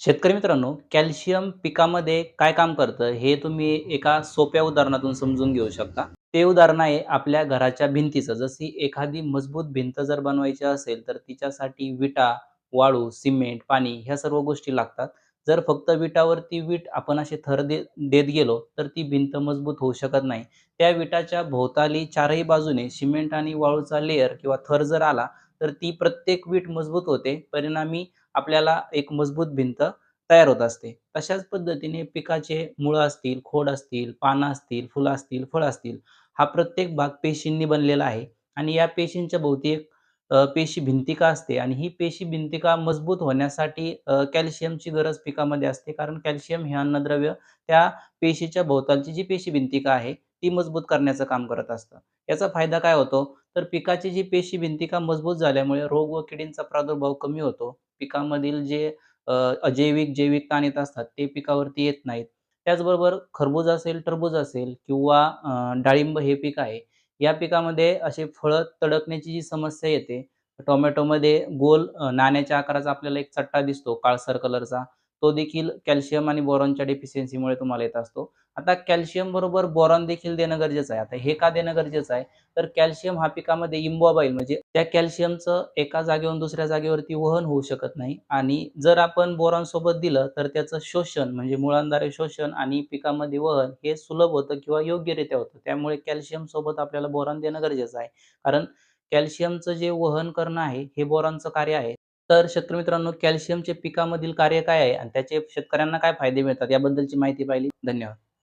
शेतकरी मित्रांनो, कॅल्शियम पिकामध्ये काय काम करतं हे तुम्ही एका सोप्या उदाहरणातून समजून घेऊ शकता. ते उदाहरण आहे आपल्या घराच्या भिंतीचं. जशी एखादी मजबूत भिंत जर बनवायची असेल, तर तिच्यासाठी विटा, वाळू, सिमेंट, पाणी ह्या सर्व गोष्टी लागतात. जर फक्त विटावरती वीट आपण असे थर दे देत गेलो, तर ती भिंत मजबूत होऊ शकत नाही. त्या विटाच्या भोवताली चारही बाजूने सिमेंट आणि वाळूचा लेअर किंवा थर जर आला, तर ती प्रत्येक वीट मजबूत होते. परिणामी आपल्याला एक मजबूत भिंत तयार होत असते. तशाच पद्धतीने पिकाचे मुळं असतील, खोड असतील, पानं असतील, फुलं असतील, फळं असतील, हा प्रत्येक भाग पेशींनी बनलेला आहे आणि या पेशींच्या भोवती एक पेशी भिंतिका असते आणि ही पेशी भिंतिका मजबूत होण्यासाठी कॅल्शियमची गरज पिकामध्ये असते. कारण कॅल्शियम हे अन्नद्रव्य त्या पेशीच्या भोवतालची जी पेशी भिंतिका आहे, ती मजबूत करण्याचं काम करत असतं. याचा फायदा काय होतो? तर पिकाची जी पेशी भिंतिका मजबूत झाल्यामुळे रोग व किडींचा प्रादुर्भाव कमी होतो. पिकामधील जे अजैविक, जैविक ताण येत असतात ते पिकावरती येत नाहीत. त्याचबरोबर खरबूज असेल, टरबूज असेल किंवा डाळिंब हे पीक आहे. या पिकामध्ये असे फळं तडकण्याची जी समस्या येते, टोमॅटोमध्ये गोल नाण्याच्या आकाराचा आपल्याला एक चट्टा दिसतो काळसर कलरचा, तो देखील कॅल्शियम आणि बोरॉनच्या डेफिशियन्सीमुळे तुम्हाला येत असतो. आता कॅल्शियम बरोबर बोरॉन देखील देणं गरजेचं आहे. आता हे का देणं गरजेचं आहे? तर कॅल्शियम हा पिकामध्ये इम्बॉबाईल म्हणजे त्या कॅल्शियमचं एका जागेवरून दुसऱ्या जागेवरती वहन होऊ शकत नाही आणि जर आपण बोरॉन सोबत दिलं तर त्याचं शोषण म्हणजे मुळांद्वारे शोषण आणि पिकामध्ये वहन हे सुलभ होतं किंवा योग्यरित्या होतं. त्यामुळे कॅल्शियम सोबत आपल्याला बोरॉन देणं गरजेचं आहे. कारण कॅल्शियमचं जे वहन करणं आहे हे बोरॉनचं कार्य आहे. तर शेतकरी मित्रांनो कॅल्शियमचे पिकामधील कार्य काय आहे आणि त्याचे शेतकऱ्यांना काय फायदे मिळतात याबद्दलची माहिती पाहिली. धन्यवाद.